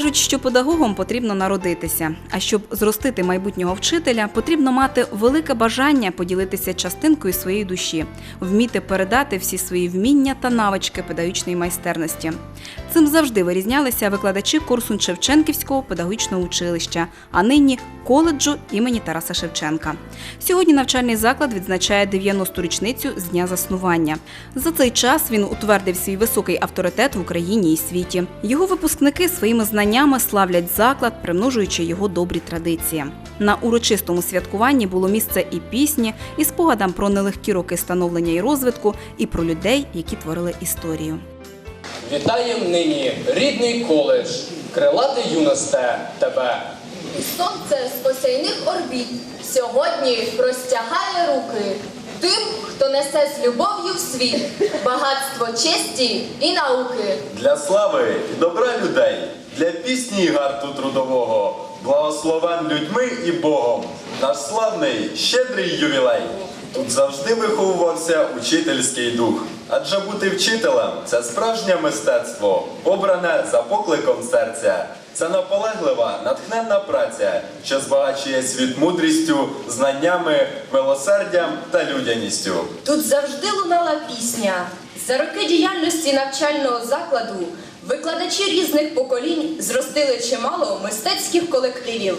Кажуть, що педагогом потрібно народитися. А щоб зростити майбутнього вчителя, потрібно мати велике бажання поділитися частинкою своєї душі, вміти передати всі свої вміння та навички педагогічної майстерності. Цим завжди вирізнялися викладачі курсу Шевченківського педагогічного училища, а нині коледжу імені Тараса Шевченка. Сьогодні навчальний заклад відзначає 90-ту річницю з дня заснування. За цей час він утвердив свій високий авторитет в Україні і світі. Його випускники своїми знаннями славлять заклад, примножуючи його добрі традиції. На урочистому святкуванні було місце і пісні, і спогадам про нелегкі роки становлення і розвитку, і про людей, які творили історію. Вітаєм нині рідний коледж, крилатий юносте тебе. Сонце з осяйних орбіт сьогодні простягає руки тим, хто несе з любов'ю в світ багатство честі і науки. Для слави і добра людей, для пісні і гарту трудового, благословен людьми і Богом, наш славний, щедрий ювілей. Тут завжди виховувався учительський дух. Адже бути вчителем це справжнє мистецтво, обране за покликом серця. Це наполеглива, натхненна праця, що збагачує світ мудрістю, знаннями, милосердям та людяністю. Тут завжди лунала пісня. За роки діяльності навчального закладу викладачі різних поколінь зростили чимало мистецьких колективів.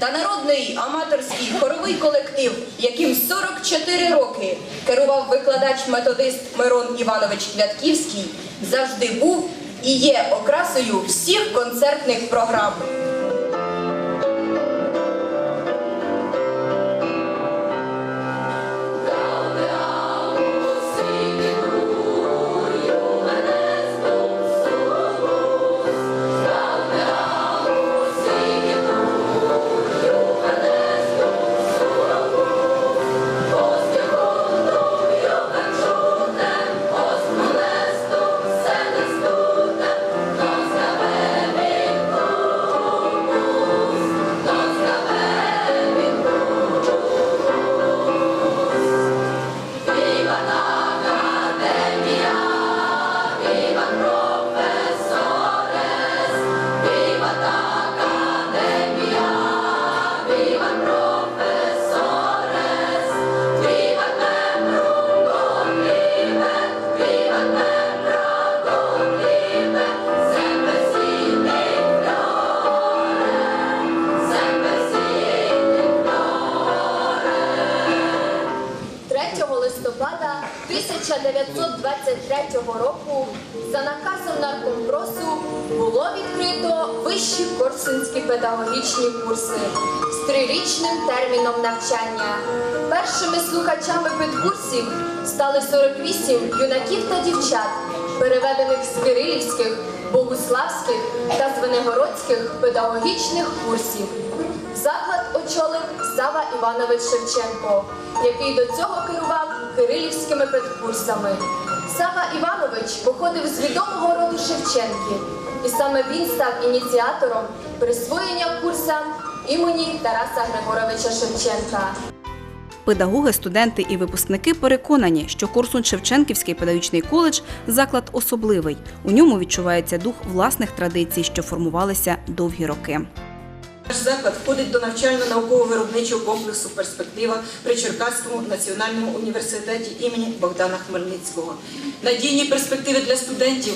Та народний аматорський хоровий колектив, яким 44 роки керував викладач-методист Мирон Іванович Квятківський, завжди був і є окрасою всіх концертних програм. – 1923 року за наказом наркомпросу було відкрито вищі корсунські педагогічні курси з трирічним терміном навчання. Першими слухачами педкурсів стали 48 юнаків та дівчат, переведених з кирилівських, богуславських та звенигородських педагогічних курсів. Заклад очолив Сава Іванович Шевченко, який до цього кирилівськими педкурсами. Сава Іванович походив з відомого роду Шевченків, і саме він став ініціатором присвоєння курсам імені Тараса Григоровича Шевченка. Педагоги, студенти і випускники переконані, що Корсун Шевченківський педагогічний коледж заклад особливий. У ньому відчувається дух власних традицій, що формувалися довгі роки. Наш заклад входить до навчально-науково-виробничого комплексу Перспектива при Черкаському національному університеті імені Богдана Хмельницького. Надійні перспективи для студентів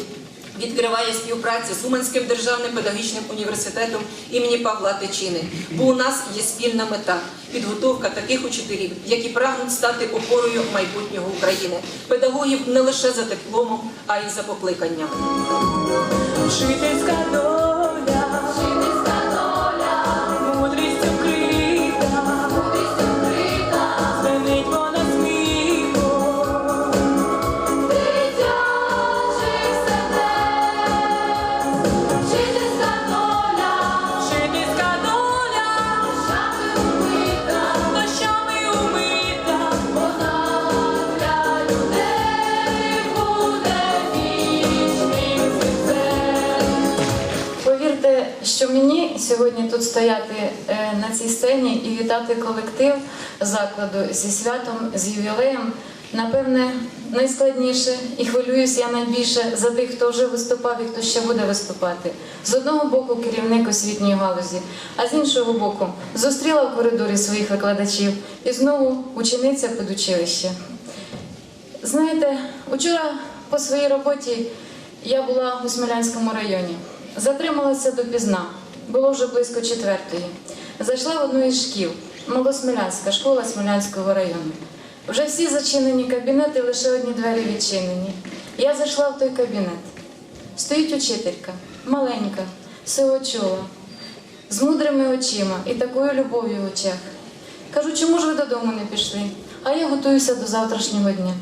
відкриває співпраця з Уманським державним педагогічним університетом імені Павла Тичини. Бо у нас є спільна мета підготовка таких учителів, які прагнуть стати опорою майбутнього України, педагогів не лише за дипломом, а й за покликанням. Вчительська доля, на цій сцені і вітати колектив закладу зі святом, з ювілеєм Напевне, найскладніше і хвилююсь я найбільше за тих, хто вже виступав і хто ще буде виступати. З одного боку керівник освітньої галузі, а з іншого боку зустріла в коридорі своїх викладачів і знову учениця педучилища. Знаєте, учора по своїй роботі я була у Смілянському районі. Затрималася допізна, було вже близько четвертої. Зайшла в одну із шкіл, Малосмілянська, школа Смілянського району. Вже всі зачинені кабінети, лише одні двері відчинені. Я зайшла в той кабінет. Стоїть учителька, маленька, сивочола, з мудрими очима і такою любов'ю в очах. Кажу, чому ж ви додому не пішли? А я готуюся до завтрашнього дня.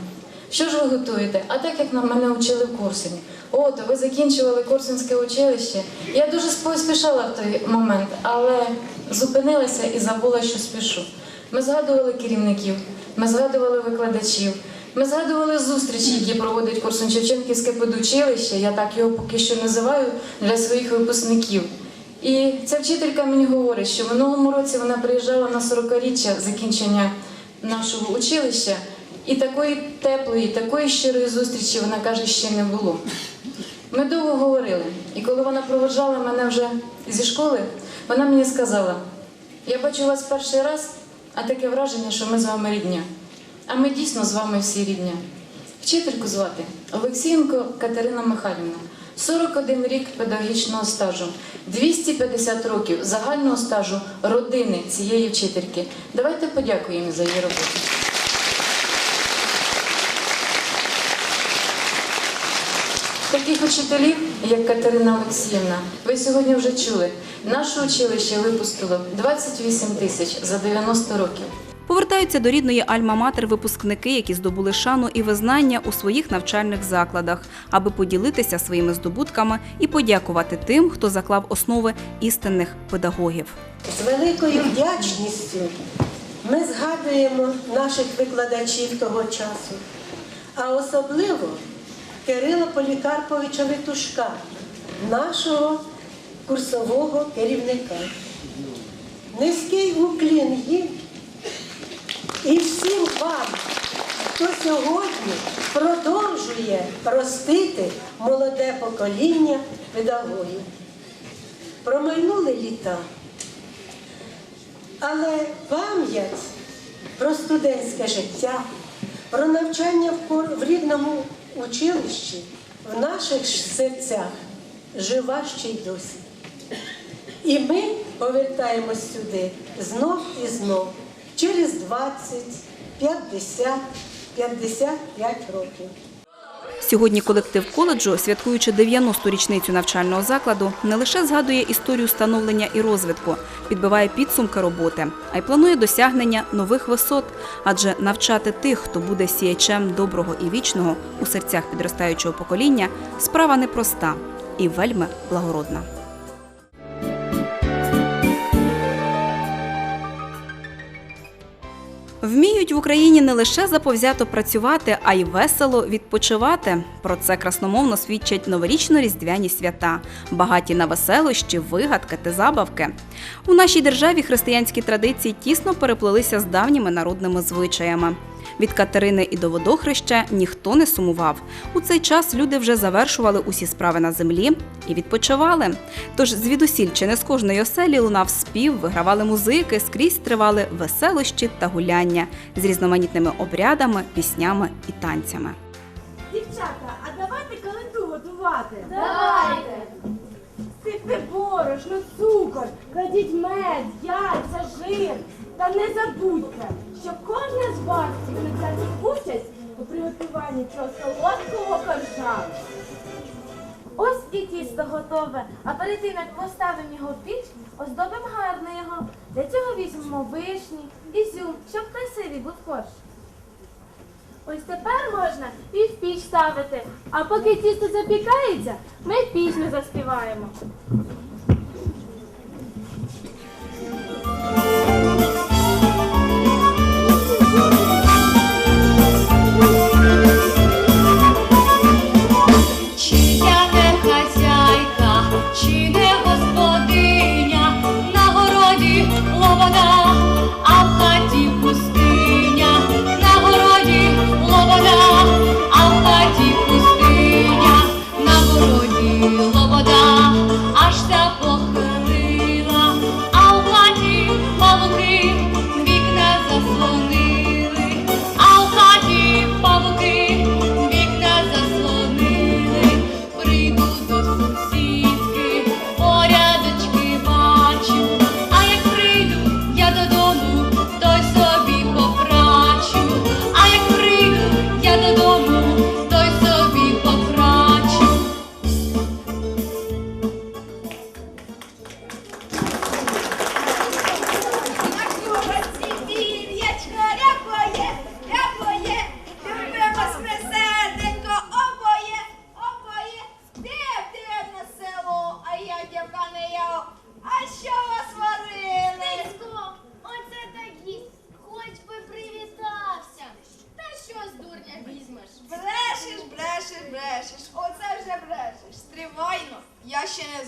Що ж ви готуєте? А так як на мене вчили в Курсині. О, то ви закінчували Курсинське училище. Я дуже поспішала в той момент, але зупинилася і забула, що спішу. Ми згадували керівників, ми згадували викладачів, ми згадували зустрічі, які проводить Курсун Шевченківське педучилище, я так його поки що називаю для своїх випускників. І ця вчителька мені говорить, що в минулому році вона приїжджала на 40-річчя закінчення нашого училища, і такої теплої, такої щирої зустрічі вона каже, ще не було. Ми довго говорили, і коли вона проводжала мене вже зі школи, вона мені сказала: я бачу вас перший раз, а таке враження, що ми з вами рідня. А ми дійсно з вами всі рідня. Вчительку звати Олексієнко Катерина Михайлівна. 41 рік педагогічного стажу, 250 років загального стажу родини цієї вчительки. Давайте подякуємо за її роботу. Таких учителів, як Катерина Олексіївна, ви сьогодні вже чули. Наше училище випустило 28 тисяч за 90 років. Повертаються до рідної Альма-Матер випускники, які здобули шану і визнання у своїх навчальних закладах, аби поділитися своїми здобутками і подякувати тим, хто заклав основи істинних педагогів. З великою вдячністю ми згадуємо наших викладачів того часу, а особливо Кирила Полікарповича Витушка, нашого курсового керівника. Низький уклін їм і всім вам, хто сьогодні продовжує ростити молоде покоління педагогів. Промайнули літа. Але пам'ять про студентське життя, про навчання в рідному училищі в наших серцях жива ще й досі. І ми повертаємось сюди знов і знов через 20, 50, 55 років. Сьогодні колектив коледжу, святкуючи 90-ту річницю навчального закладу, не лише згадує історію становлення і розвитку, підбиває підсумки роботи, а й планує досягнення нових висот. Адже навчати тих, хто буде сіячем доброго і вічного у серцях підростаючого покоління, справа непроста і вельми благородна. Вміють в Україні не лише заповзято працювати, а й весело відпочивати. Про це красномовно свідчать новорічно-різдвяні свята, багаті на веселощі, вигадки та забавки. У нашій державі християнські традиції тісно переплелися з давніми народними звичаями. Від Катерини і до водохреща ніхто не сумував. У цей час люди вже завершували усі справи на землі і відпочивали. Тож звідусіль чи не з кожної оселі лунав спів, вигравали музики, скрізь тривали веселощі та гуляння з різноманітними обрядами, піснями і танцями. Дівчата, а давайте календу готувати. Давайте. Сипте борошно, цукор, кладіть мед, яйця, жир. Та не забудьте, що кожна з вас взяти участь у приготуванні цього солодкого коржа. Ось і тісто готове, а перед тим як поставимо його в піч, оздобимо гарно його. Для цього візьмемо вишні, ізюм, щоб красивий був корж. Ось тепер можна і в піч ставити. А поки тісто запікається, ми пісню заспіваємо.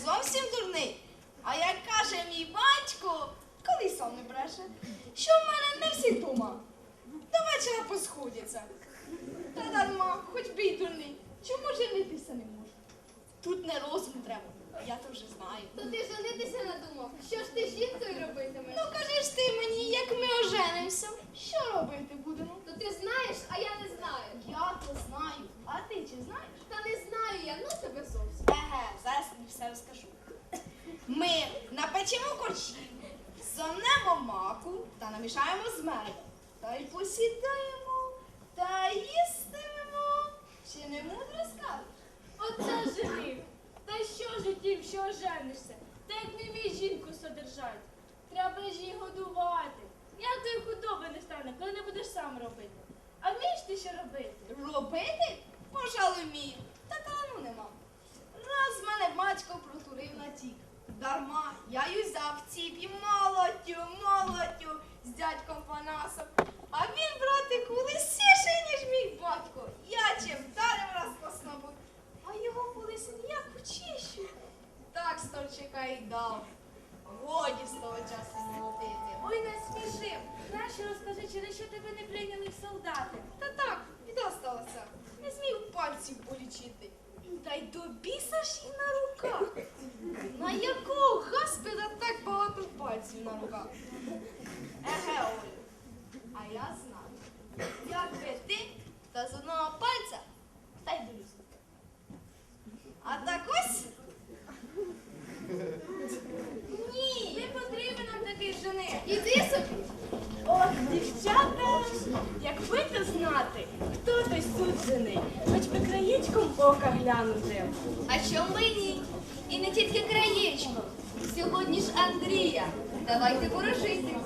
Зовсім дурний. А як каже мій батько, коли сам не бреше, що в мене не всі дома. До вечора посходяться. Та дарма, хоч би й дурний. Чому женитися не можу? Тут не розум треба, я то вже знаю. То ти женитися надумав. Що ж ти з жінкою робитимеш? Ну кажи ж ти мені, як ми оженимося, що робити будемо? То ти знаєш, а я не знаю. Я то знаю, а ти чи знаєш? Та не знаю я, ну тебе зовсім. Еге, зараз тобі все розкажу. Ми напечемо корчі, зомнемо маку та намішаємо з медом. Та й посідаємо та їстимемо. Чи не мудро скажеш? Оце жених. Та що ж тім, що оженишся? Та як не вмієш жінку содержати. Треба ж її годувати. Як тої худоби не стане, коли не будеш сам робити. А вмієш ти що робити? Робити? Пожалуй, вмію. Та талану нема. Раз мене батько протурив на тік. Дарма, я й взяв ціп і молотю, молотю з дядьком Панасом. А він, братику, лисіший, ніж мій батько. Я чим вдарив раз по снопу, а його полисин як учищу. Так сторчика й дав. Годі з того часу молотити. Ой, не сміши. Краще розкажи, через що тебе не прийняли в солдати. Та так, біда сталася. Не змів пальців полічити. Та й до біса ж і на руках. На якого гаспіда так багато пальців на руках? Еге, Олю, а я знаю. Як би ти, та з одного пальця, та й дивлюся. А так ось? Ні, не потрібен нам такий жених. Іди собі. Ох, дівчата, якби то знати, хто той суджений, хоч би краєчком ока глянути. А що мені? І не тільки краєчко. Сьогодні ж Андрія. Давайте ворожити.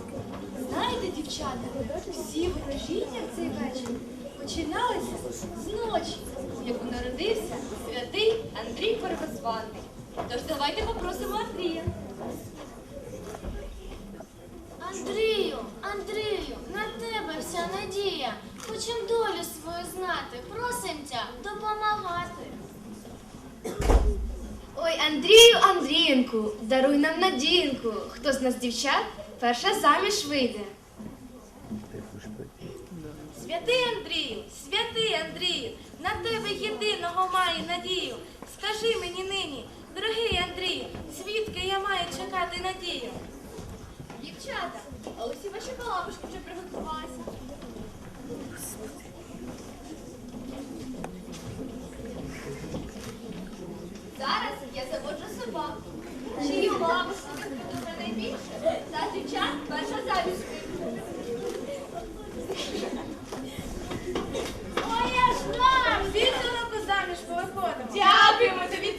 Знаєте, дівчата, всі ворожіння в цей вечір починалися з ночі, в яку народився святий Андрій Первозваний. Тож давайте попросимо Андрія. Андрію, Андрію, на тебе вся надія. Хочем долю свою знати, просим тя допомагати. Ой, Андрію, Андрієнку, даруй нам надієнку. Хто з нас дівчат перша заміж вийде? Святий Андрію, святий Андрію, на тебе єдиного маю надію. Скажи мені нині, дорогий Андрію, звідки я маю чекати надію? Дівчата, а усі ваші балабушки вже приготувалися. Зараз я заводжу собаку. Чиї бабушки відкрито найбільше, та дівчат перша заміж вийде. Ой, я ж нам! Цього року заміж повиходимо. Дякуємо тобі,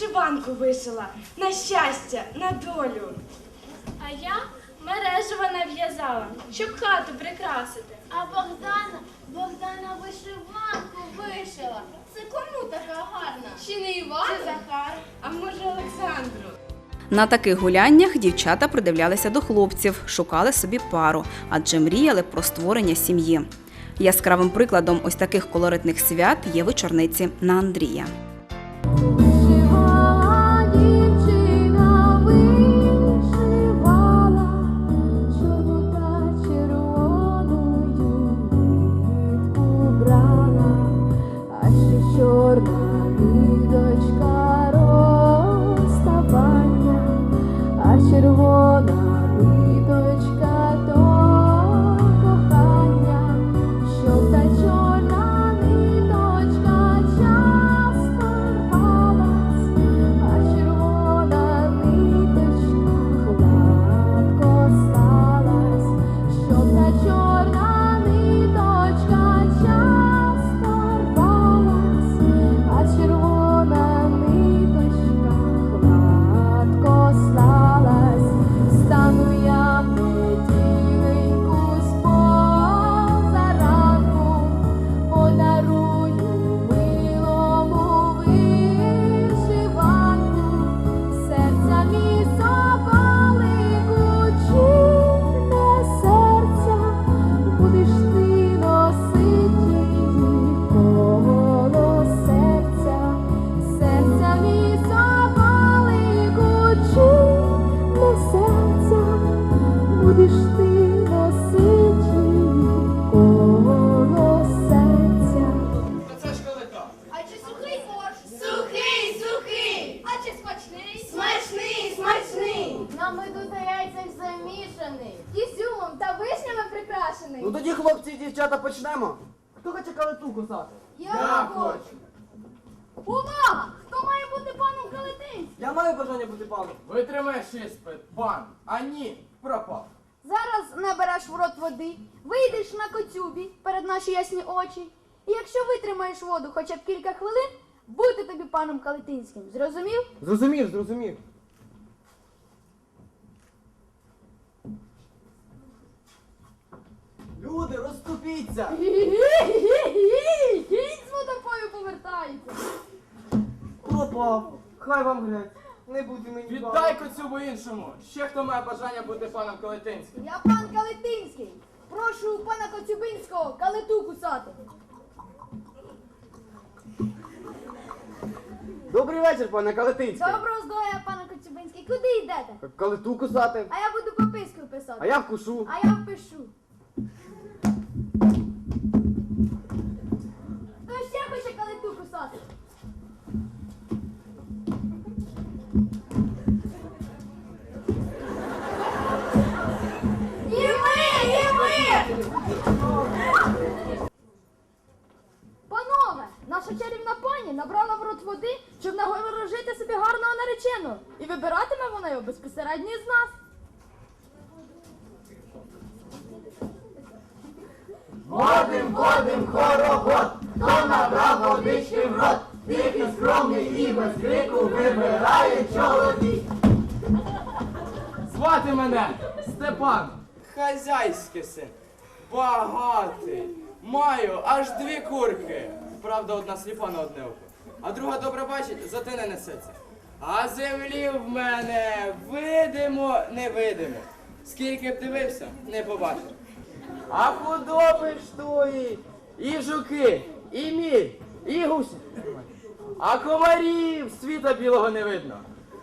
вишиванку вишила. На щастя, на долю. А я мережево нав'язала, щоб хату прикрасити. А Богдана, Богдана вишиванку вишила. Це кому така гарна? Чи не Іван? Це Захар, а може Олександру. На таких гуляннях дівчата придивлялися до хлопців, шукали собі пару, адже мріяли про створення сім'ї. Яскравим прикладом ось таких колоритних свят є вечорниці на Андрія. Очі. І якщо витримаєш воду хоча б кілька хвилин, бути тобі паном Калетинським. Зрозумів? Зрозумів, зрозумів. Люди, розступіться! Кінь з водопою повертається. Пропав. Хай вам грець. Не буде мені Віддай коцюбу іншому. Ще хто має бажання бути паном Калетинським. Я пан Калетинський. Прошу у пана Коцюбинського калиту кусати. Добрий вечір, пане Калетинський. Доброго здоров'я, пане Коцюбинський. Куди йдете? Калиту кусати. А я буду пописку писати. А я вкушу. А я впишу. Його безпосередньо нас. Водим, водим, хоровод, хто набрав водички в рот, тихий, скромний і без крику вибирає чоловік. Звати мене Степан. Хазяйський син. Багатий. Маю аж дві курки. Правда, одна сліпа на одне око. А друга добре бачить, зате не несеться. А землі в мене видимо, невидимо. Скільки б дивився, не побачив. А худоби ж тої, і жуки, і міль, і гусі. А комарів світа білого не видно.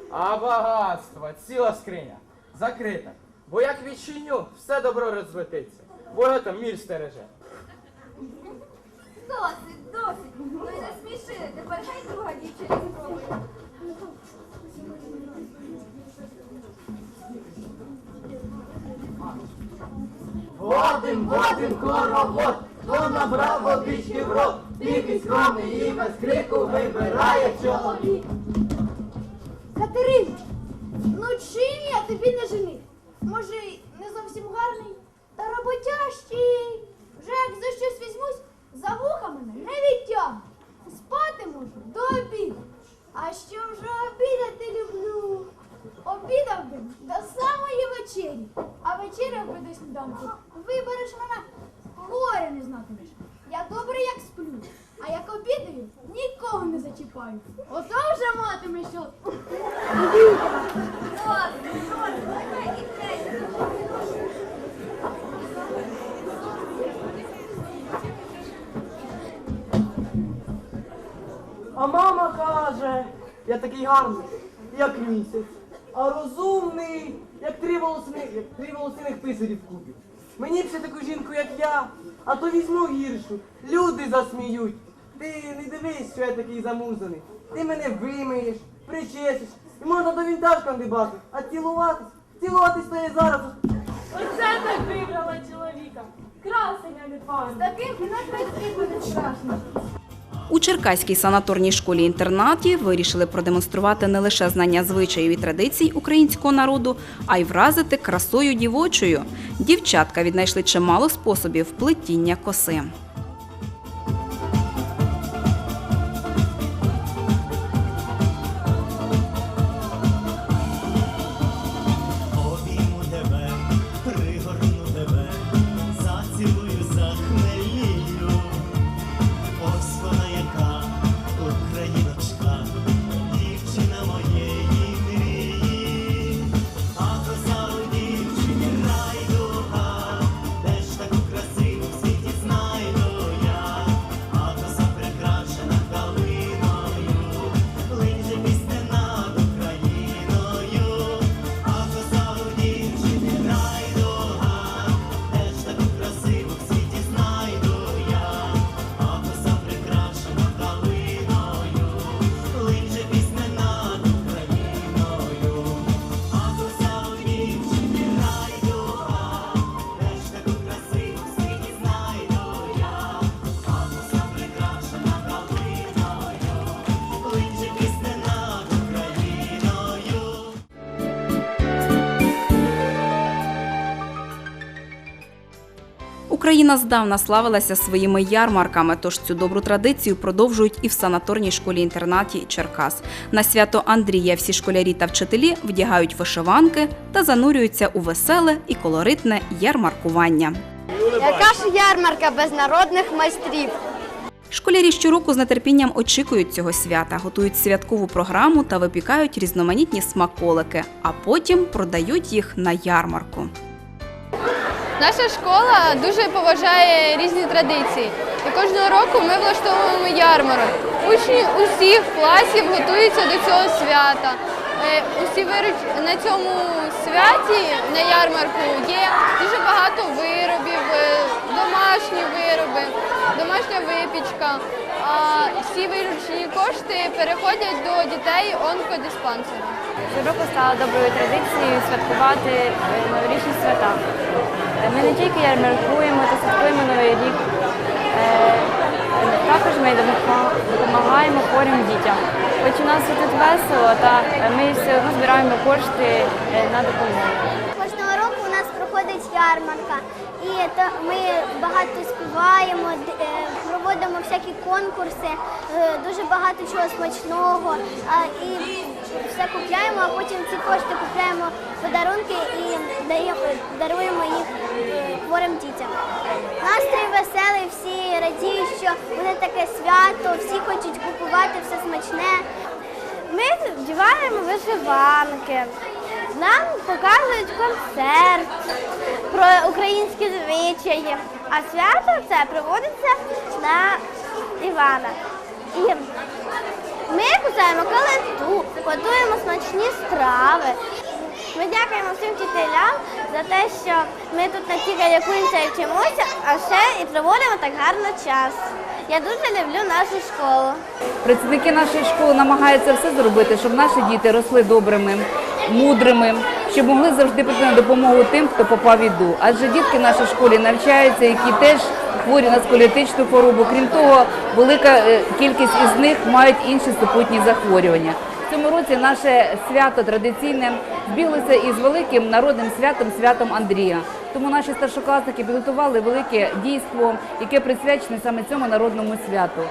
А багатства, ціла скриня, закрита. Бо як відчиню, все добро розлетиться. Бо там міль стереже. Досить, досить. Ну і не смішили. Тепер хай друга дівчина спробує. Водим, водим, хоровод, хто набрав водички в рот, тихий, скромний і без крику вибирає чоловік. Катерина, ну чим я тобі не жених? Може, не зовсім гарний, та роботящий. Вже як за щось візьмусь, за вуха мене не відтягну. Спати можу до обіду. А що вже обідати люблю? Обідав би до самої вечері, би до сніданку. Вибереш мене, горе не знатимеш. Я добре як сплю, а як обідаю, нікого не зачіпаю. Ото вже матимеш що. А мама каже, я такий гарний, як місяць, а розумний, як три волосини, як три волосиних писарів в купі. Мені б ще таку жінку, як я, а то візьму гіршу. Люди засміють. Ти не дивись, що я такий замузаний. Ти мене вимиєш, причесиш, і можна до вінтаж кандибати, а цілуватись, цілуватись то я зараз. Оце так вибрала чоловіка. Красення не пан. З таким і на красиву не страшно. У Черкаській санаторній школі-інтернаті вирішили продемонструвати не лише знання звичаїв і традицій українського народу, а й вразити красою дівочою. Дівчатка віднайшли чимало способів плетіння коси. Україна здавна славилася своїми ярмарками, тож цю добру традицію продовжують і в санаторній школі-інтернаті Черкас. На свято Андрія всі школярі та вчителі вдягають вишиванки та занурюються у веселе і колоритне ярмаркування. Яка ж ярмарка без народних майстрів? Школярі щороку з нетерпінням очікують цього свята, готують святкову програму та випікають різноманітні смаколики, а потім продають їх на ярмарку. Наша школа дуже поважає різні традиції. І кожного року ми влаштовуємо ярмарок. Учні усіх класів готуються до цього свята. Е, Усі вируч на цьому святі на ярмарку є дуже багато виробів, е, домашні вироби, домашня випічка. А всі виручені кошти переходять до дітей онкодиспансеру. Щороку стало доброю традицією святкувати е, новорічні свята. Е, Ми не тільки ярмаркуємо та святкуємо Новий рік, е, також ми допомагаємо хворим дітям. Хоч у нас тут весело, та ми все одно збираємо кошти е, на допомогу. Кожного року у нас проходить ярмарка, і ми багато співаємо, проводимо всякі конкурси, дуже багато чого смачного. І все купляємо, а потім ці кошти купляємо подарунки і даруємо їх е, хворим дітям. Настрій веселий, всі радіють, що буде таке свято, всі хочуть купувати все смачне. Ми вдіваємо вишиванки. Нам показують концерт про українські звичаї. А свято це проводиться на Івана. Ми кусаємо калиту, готуємо смачні страви. Ми дякуємо всім вчителям за те, що ми тут не тільки лікуємося і вчимося, а ще і проводимо так гарно час. Я дуже люблю нашу школу. Працівники нашої школи намагаються все зробити, щоб наші діти росли добрими, мудрими, щоб могли завжди прийти на допомогу тим, хто попав в біду. Адже дітки в нашій школі навчаються, які теж хворі на сколіотичну хворобу. Крім того, велика е, кількість із них мають інші супутні захворювання. В цьому році наше свято традиційне збіглося із великим народним святом святом Андрія. Тому наші старшокласники підготували велике дійство, яке присвячене саме цьому народному святу.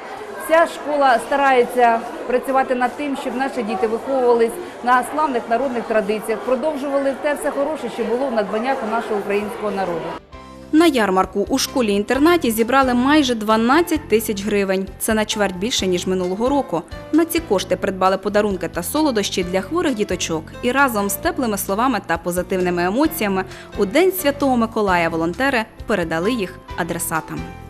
Вся школа старається працювати над тим, щоб наші діти виховувались на славних народних традиціях, продовжували те все хороше, що було в надбаннях у нашого українського народу. На ярмарку у школі-інтернаті зібрали майже 12 тисяч гривень. Це на чверть більше, ніж минулого року. На ці кошти придбали подарунки та солодощі для хворих діточок. І разом з теплими словами та позитивними емоціями у День Святого Миколая волонтери передали їх адресатам.